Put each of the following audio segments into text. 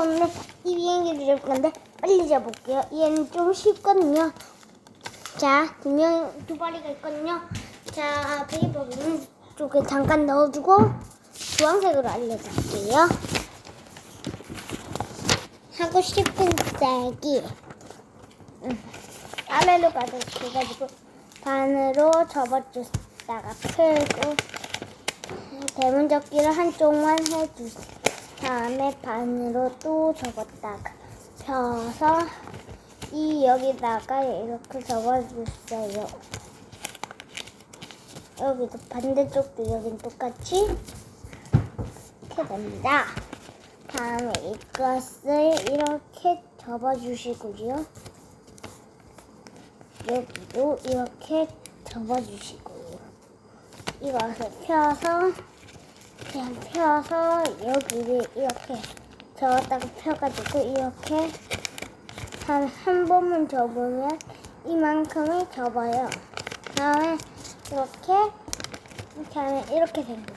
오늘 이 비행기를 잡을 건데 빨리 잡을게요. 얘는 좀 쉽거든요. 자, 두 명, 두 마리가 있거든요. 자, 베이버 쪽에 잠깐 넣어주고 주황색으로 알려드릴게요. 하고 싶은 색이 음, 아래로 가져가지고 반으로 접어주다가 풀고 대문접기를 한쪽만 해주세요. 다음에 반으로 또 접었다가 펴서 이 여기다가 이렇게 접어주세요. 여기도 반대쪽도 여긴 똑같이 이렇게 됩니다. 다음에 이것을 이렇게 접어주시고요. 여기도 이렇게 접어주시고요. 이것을 펴서 그냥 펴서 여기를 이렇게 접었다가 펴가지고 이렇게 한 한 번만 접으면 이만큼이 접어요. 다음에 이렇게 이렇게 하면 이렇게 됩니다.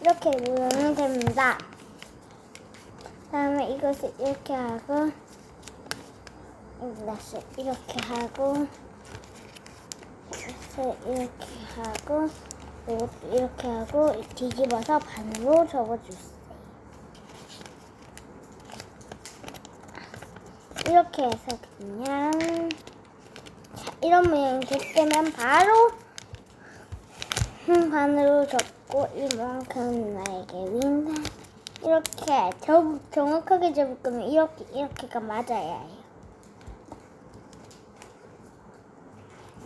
이렇게 모으면 됩니다. 다음에 이것을 이렇게 하고 이것을 이렇게 하고 이것을 이렇게 하고 이것도 이렇게 하고 뒤집어서 반으로 접어주세요. 이렇게 해서 그냥 자, 이런 모양이 됐으면 바로 음, 반으로 접고 이만큼 나에게 윈다 이렇게 정, 정확하게 접을 거면 이렇게 이렇게가 맞아야 해요.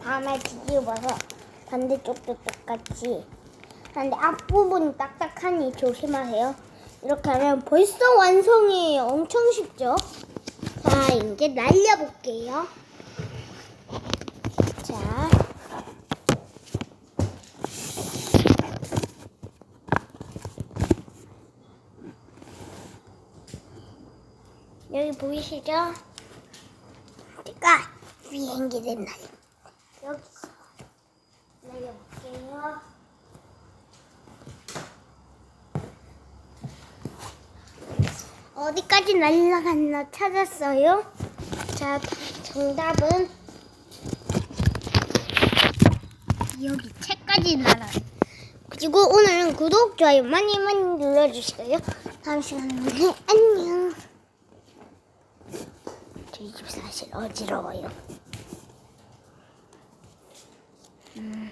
다음에 뒤집어서 반대쪽도 똑같이 근데 앞부분이 딱딱하니 조심하세요. 이렇게 하면 벌써 완성이에요. 엄청 쉽죠? 자, 이제 날려볼게요. 자. 여기 보이시죠? 제가 비행기를 날 여기 서 날려볼게요. 어디까지 날아갔나 찾았어요? 자, 정답은 여기 책까지 날아요. 그리고 오늘은 구독, 좋아요 많이 많이 눌러주세요. 다음 시간에 안녕. 저희 집 사실 어지러워요. 음.